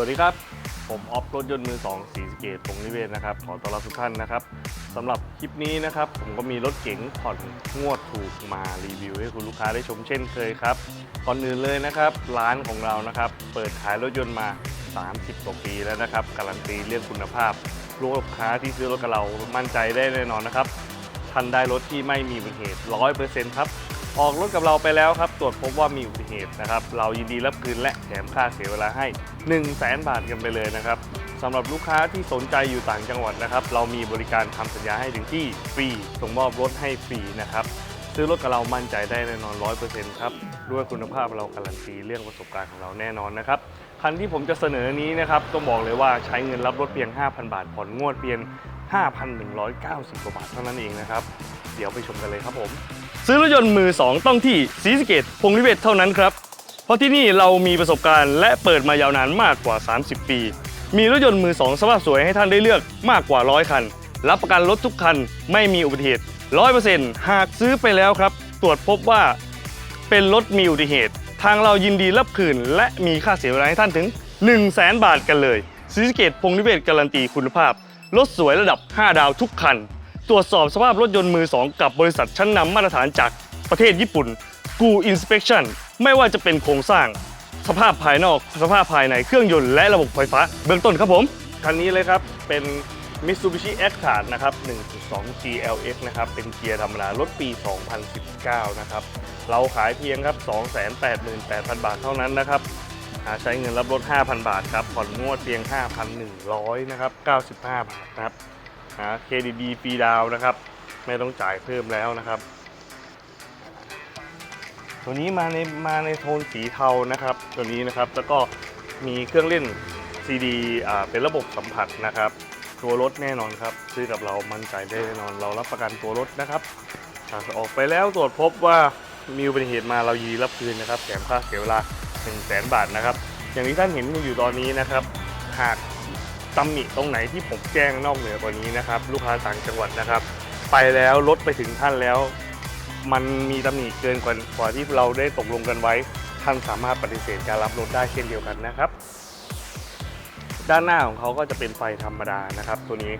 วัสดีครับ ผมออฟรถยนต์มือ2สีสเกตพงนิเวศนะครับ ขอต้อนรับทุกท่านนะครับสำหรับคลิปนี้นะครับ ผมก็มีรถเก๋งผ่อนงวดถูกมารีวิวให้คุณลูกค้าได้ชมเช่นเคยครับก่อนอื่นเลยนะครับ ร้านของเรานะครับ เปิดขายรถยนต์มา 30กว่าปีแล้วนะครับ การันตีเรื่องคุณภาพลูกค้าที่ซื้อรถกับเรามั่นใจได้แน่นอนนะครับท่านได้รถที่ไม่มีอุบัติเหตุ100%ครับ ออกรถกับเราไปแล้วครับ ตรวจพบว่ามีอุบัติเหตุนะครับ เรายินดีรับคืนและแถมค่าเสียเวลาให้ 1 0 0 0 0แบาทกันไปเลยนะครับสำหรับลูกค้าที่สนใจอยู่ต่างจังหวัดนะครับ เรามีบริการทำสัญญาให้ถึงที่ฟรี ส่งมอบรถให้ฟรีนะครับ ซื้อรถกับเรามั่นใจได้แน่นอน 100%ครับ ด้วยคุณภาพเราการันตีเรื่องประสบการณ์ของเราแน่นอนนะครับ คันที่ผมจะเสนอนี้นะครับต้องบอกเลยว่าใช้เงินรับรถเพียง 5,000 บาท ผ่อนงวดเพียง 5,190 กว่าบาทเท่านั้นเองนะครับ เดี๋ยวไปชมกันเลยครับผม ซื้อรถยนต์มือ 2 ต้องที่ศรีสะเกดพงนิเวศเท่านั้นครับ เพราะที่นี่เรามีประสบการณ์และเปิดมายาวนานมากกว่า 30 ปี มีรถยนต์มือ 2 สภาพสวยให้ท่านได้เลือกมากกว่า100คัน รับประกันรถทุกคันไม่มีอุบัติเหตุ100%หากซื้อไปแล้วครับ ตรวจพบว่าเป็นรถมีอุบัติเหตุ ทางเรายินดีรับคืน และมีค่าเสียเวลาให้ท่านถึง 1 0 0 0 0แบาทกันเลยศรีสะเกตพงนิเวศการันตีคุณภาพรถสวยระดับ 5 ดาวทุกคัน ตรวจสอบสภาพรถยนต์มือ 2 กับบริษัทชั้นนำมาตรฐานจากประเทศญี่ปุ่นกูอินสเป t ชั่นไม่ว่าจะเป็นโครงสร้าง สภาพภายนอก สภาพภายในเครื่องยนต์และระบบไฟฟ้า เบื้องต้นครับผม คันนี้เลยครับ เป็น Mitsubishi x c a r d นะครับ 1.2 GLX นะครับ เป็นเกียร์ธรรมดารถปี 2019 นะครับ เราขายเพียงครับ 288,000 บาทเท่านั้นนะครับาใช้เงินรับรถ 5,000 บาทครับ ผ่อนงวดเพียง 5,100 นะครับ 95 บาทนะครับ หาเครดิตดีฟรีดาวนะครับ ไม่ต้องจ่ายเพิ่มแล้วนะครับ ตัวนี้มาในมาในโทนสีเทานะครับ ตัวนี้นะครับแล้วก็มีเครื่องเล่นซีดีอ่าเป็นระบบสัมผัสนะครับ ตัวรถแน่นอนครับ ซื้อกับเรามั่นใจได้แน่นอน เรารับประกันตัวรถนะครับหากออกไปแล้วตรวจพบว่ามีอุบัติเหตุมาเรายีรับคืนนะครับแถมค่าเสียเวลา1 0 0 0 0แบาทนะครับ อย่างที่ท่านเห็นอยู่ตอนนี้นะครับ หาก ตำหนิตรงไหนที่ผมแจ้งนอกเหนือกว่านี้นะครับ ลูกค้าต่างจังหวัดนะครับ ไปแล้วรถไปถึงท่านแล้ว มันมีตำหนิเกินกว่ากว่าที่เราได้ตกลงกันไว้ ท่านสามารถปฏิเสธการรับรถได้เช่นเดียวกันนะครับ ด้านหน้าของเขาก็จะเป็นไฟธรรมดานะครับ ตัวนี้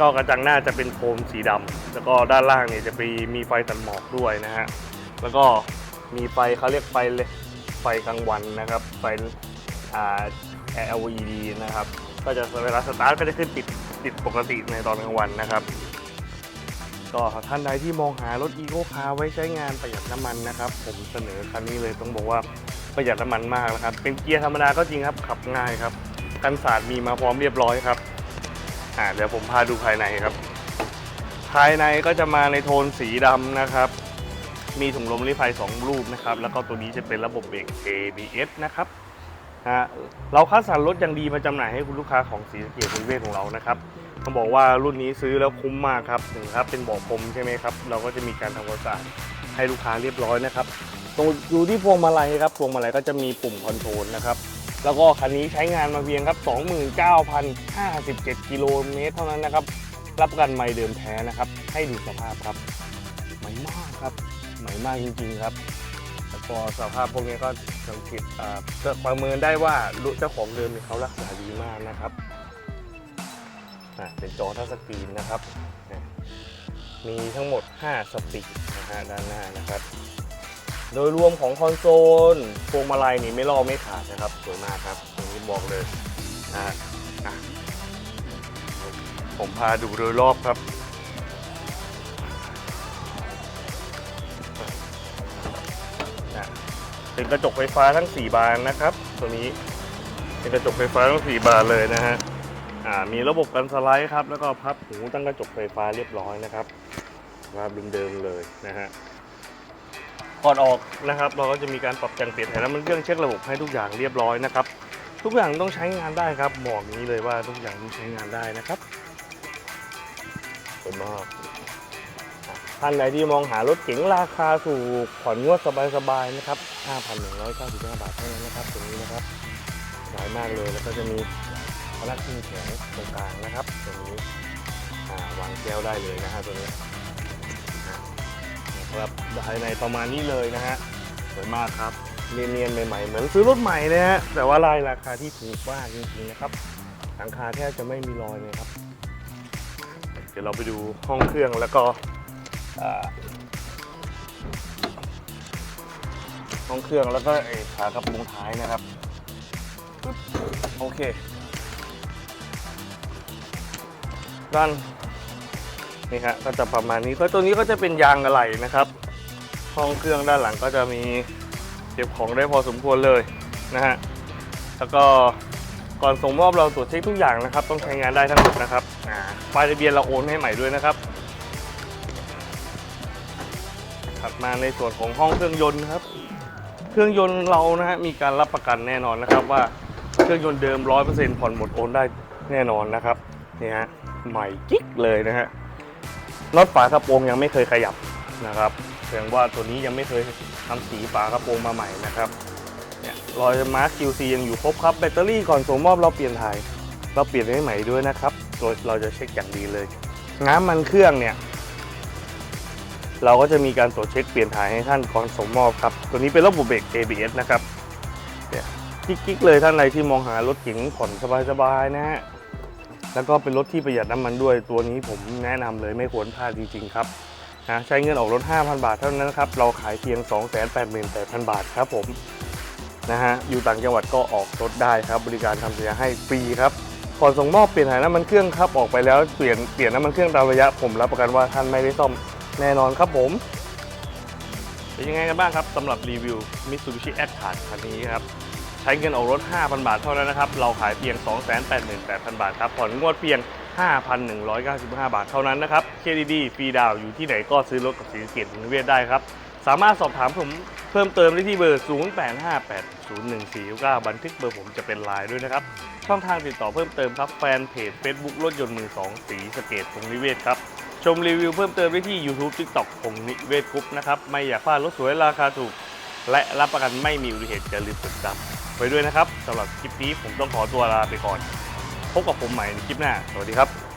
ก็กระจังหน้าจะเป็นโคมสีดำแล้วก็ด้านล่างเนี่ยจะมีมีไฟตัดหมอกด้วยนะฮะแล้วก็มีไฟเขาเรียกไฟเลยไฟกลางวันนะครับไฟ LED นะครับ ก็จะเวลาสตาร์ทก็จะขึ้นติดติดปกติในตอนกลางวันนะครับ ก็ท่านใดที่มองหารถอีโ c คาร์ไว้ใช้งานประหยัดน้ำมันนะครับ ผมเสนอคันนี้เลยต้องบอกว่าประหยัดน้ำมันมากนะครับ เป็นเกียร์ธรรมดาก็จริงครับ ขับง่ายครับ กันศาสตร์มีมาพร้อมเรียบร้อยครับอ่าเดี๋ยวผมพาดูภายในครับ ภายในก็จะมาในโทนสีดำนะครับมีถุงลมนิรภัย2รูปนะครับ แล้วก็ตัวนี้จะเป็นระบบเบรก ABS นะครับ ฮะเราคัดสรรรถอย่างดีมาจำหน่ายให้คุณลูกค้าของสีสเกียรติเวทของเรานะครับต้องบอกว่ารุ่นนี้ซื้อแล้วคุ้มมากครับถึงครับเป็นบาะพรมใช่ไหมครับ เราก็จะมีการทำความสะอาดให้ลูกค้าเรียบร้อยนะครับตรงดูที่พวงมาลัยครับพวงมาลัยก็จะมีปุ่มคอนโทรลนะครับแล้วก็คันนี้ใช้งานมาเพียงครับ 29,057 กิโลเมตรเท่านั้นนะครับ รับประกันไม่เดิมแท้นะครับ ให้ดูสภาพครับใหม่มากครับใหม่มากจริงๆครับแล้วก็สภาพพวกนี้ก็ สังเกตอ่าก็ประเมินได้ว่าเจ้าของเดิมเขารักษาดีมากนะครับเป็นจอทัชสกรีนนะครับ มีทั้งหมด 5 สปีดนะฮะด้านหน้านะครับ โดยรวมของคอนโซลพวงมาลัยนี่ไม่ลอกไม่ขาดนะครับ สวยมากครับตรงนี้บอกเลยนะฮะอะผมพาดูโดยรอบครับ เป็นกระจกไฟฟ้าทั้ง 4 บานนะครับ ตัวนี้เป็นกระจกไฟฟ้าทั้ง 4 บานเลยนะฮะอ่ามีระบบกันสไลด์ครับ แล้วก็พับหูตั้งกระจกไฟฟ้าเรียบร้อยนะครับว่าเดิมๆเลยนะฮะก่อนออกนะครับ เราก็จะมีการปรับแต่งเปลี่ยนถ่ายน้ำมันเครื่องเช็คระบบให้ทุกอย่างเรียบร้อยนะครับ ทุกอย่างต้องใช้งานได้ครับบอกอย่างนี้เลยว่าทุกอย่างต้องใช้งานได้นะครับสวยมาก ท่านใดที่มองหารถเก๋งราคาถูกผ่อนงวดสบายๆนะครับ 5,195 บาทเท่านั้นนะครับตรงนี้นะครับสบายมากเลยแล้วก็จะมีพนักพิงแข็งตรงกลางนะครับตรงนี้วางแก้วได้เลยนะฮะตัวนี้นะครับภายในประมาณนี้เลยนะฮะสวยมากครับเนียนๆใหม่ๆเหมือนซื้อรถใหม่เลยฮะแต่ว่าลายราคาที่ถูกมากจริงๆนะครับหลังคาแทบจะไม่มีรอยเลยครับ เดี๋ยวเราไปดูห้องเครื่องแล้วก็ ห้องเครื่องแล้วก็ไอ้ขากระโปรงท้ายนะครับ โอเคด้านนี่ฮะก็จะประมาณนี้ก็ตัวนี้ก็จะเป็นยางอะไหล่นะครับ ห้องเครื่องด้านหลังก็จะมีเก็บของได้พอสมควรเลยนะฮะแล้วก็ก่อนส่งมอบเราตรวจเช็คทุกอย่างนะครับ ต้องใช้งานได้ทั้งหมดนะครับป้ายทะเบียนเราโอนให้ใหม่ด้วยนะครับ ถัดมาในส่วนของห้องเครื่องยนต์ครับ เครื่องยนต์เรานะฮะมีการรับประกันแน่นอนนะครับว่าเครื่องยนต์เดิม100%ผ่อนหมดโอนได้แน่นอนนะครับนี่ฮะใหม่กิ๊กเลยนะฮะน็อตฝากระโปรงยังไม่เคยขยับนะครับแสดงว่าตัวนี้ยังไม่เคยทำสีฝากระโปรงมาใหม่นะครับเนี่ยรอยมาร์ค QC ยังอยู่ครบครับแบตเตอรี่ก่อนส่งมอบเราเปลี่ยนถ่ายเราเปลี่ยนให้ใหม่ด้วยนะครับโดยเราจะเช็คอย่างดีเลยน้ำมันเครื่องเนี่ย เราก็จะมีการตรวจเช็คเปลี่ยนถ่ายให้ท่านก่อนส่งมอบครับ ตัวนี้เป็นระบบเบรก ABS นะครับเนี่ยกิ๊กๆเลยท่านใดที่มองหารถเก๋งผ่อนสบายๆนะฮะแล้วก็เป็นรถที่ประหยัดน้ำมันด้วย ตัวนี้ผมแนะนำเลยไม่ควรพลาดจริง ๆ ครับนะใช้เงินออกรถ 5,000 บาทเท่านั้นครับ เราขายเพียง 288,000 บาทครับผมนะฮะอยู่ต่างจังหวัดก็ออกรถได้ครับ บริการทำสัญญาให้ฟรีครับก่อนส่งมอบเปลี่ยนถ่ายน้ำมันเครื่องครับออกไปแล้วเปลี่ยนเปลี่ยนน้ำมันเครื่องตามระยะผมรับประกันว่าท่านไม่ได้ซ่อม แน่นอนครับผม เป็นยังไงกันบ้างครับสำหรับรีวิว Mitsubishi a t t r a คันนี้ครับ ใช้เงินออกรถ 5,000 บาทเท่านั้นนะครับ เราขายเพียง 288,000 บาทครับ ผ่อนงวดเพียง 5,195 บาทเท่านั้นนะครับ KDD ฟรีดาวอยู่ที่ไหนก็ซื้อรถกับสีสเกตนิเวศได้ครับ สามารถสอบถามผมเพิ่มเติมได้ที่เบอร์ 08580149 บันทึกเบอร์ผมจะเป็นไลน์ด้วยนะครับ ช่องทางติดต่อเพิ่มเติมครับ แฟนเพจ Facebook รถยนต์มือ2สีสเกตพงนิเวศครับ ชมรีวิวเพิ่มเติมได้ที่ YouTube TikTok พงนิเวศกรุ๊ปนะครับไม่อยากพลาดรถสวยราคาถูก และรับประกันไม่มีอุบัติเหตุอย่าลืมกดติดตามไว้ด้วยนะครับสำหรับคลิปนี้ผมต้องขอตัวลาไปก่อน พบกับผมใหม่ในคลิปหน้า สวัสดีครับ